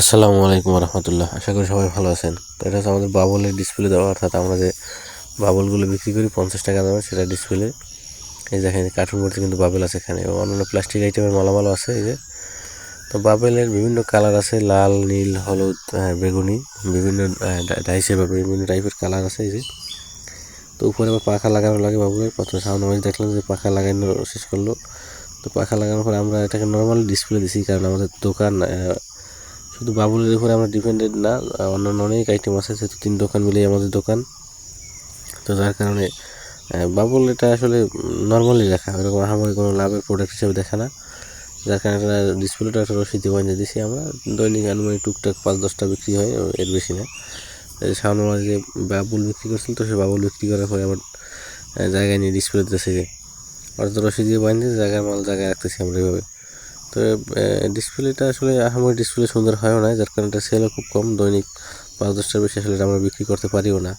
আসসালামু আলাইকুম রহমতুল্লাহ আশা করি সবাই ভালো আছেন। তো এটা হচ্ছে আমাদের বাবলের ডিসপ্লে দেওয়া, অর্থাৎ আমরা যে বাবলগুলো বিক্রি করি, পঞ্চাশ টাকা দামে, সেটা ডিসপ্লে এই দেখেন কার্টুন ভর্তি কিন্তু বাবেল আছে এখানে, এবং অন্যান্য প্লাস্টিক আইটেমের মালামালও আছে এই যে। তো বাবেলের বিভিন্ন কালার আছে, লাল, নীল, হলুদ বেগুনি, বিভিন্ন ডাইসে বা বিভিন্ন টাইপের কালার আছে এই যে। তো উপরে আবার পাখা লাগানো লাগে বাবুলের, প্রথমে সামনে মাঝে দেখলাম যে পাখা লাগানো শেষ করল। তো পাখা লাগানোর পরে আমরা এটাকে নর্মাল ডিসপ্লে দিছি, কারণ আমাদের দোকান শুধু বাবুলের উপরে আমরা ডিপেন্ডেড না অন্যান্য অনেক আইটেম আছে যেহেতু তিন দোকান মিলেই আমাদের দোকান। তো যার কারণে বাবুল এটা আসলে নর্মালি রাখা ওরকম আহামরি কোনো লাভের প্রোডাক্ট হিসেবে দেখা না। যার কারণে একটা ডিসপ্লেটা একটা রসিদে বানিয়ে দিছি আমরা। দৈনিক আনুমানিক টুকটাক পাঁচ দশটা বিক্রি হয় এর বেশি না। সামনে যে বাবুল বিক্রি করছিল তো সে বাবুল বিক্রি করার পরে আহ, জায়গায় নিয়ে ডিসপ্লে দিতেছে। যে অর্থাৎ রসিদ দিয়ে বানিয়ে জায়গায় মাল জায়গায় রাখতেছি আমরা এভাবে। তো ডিসপ্লেটা আসলে আমার ডিসপ্লে সুন্দর হয়ও না, যার কারণে এটা সেলও খুব কম, দৈনিক পাঁচ দশটার বেশি আসলে আমরা বিক্রি করতে পারিও না।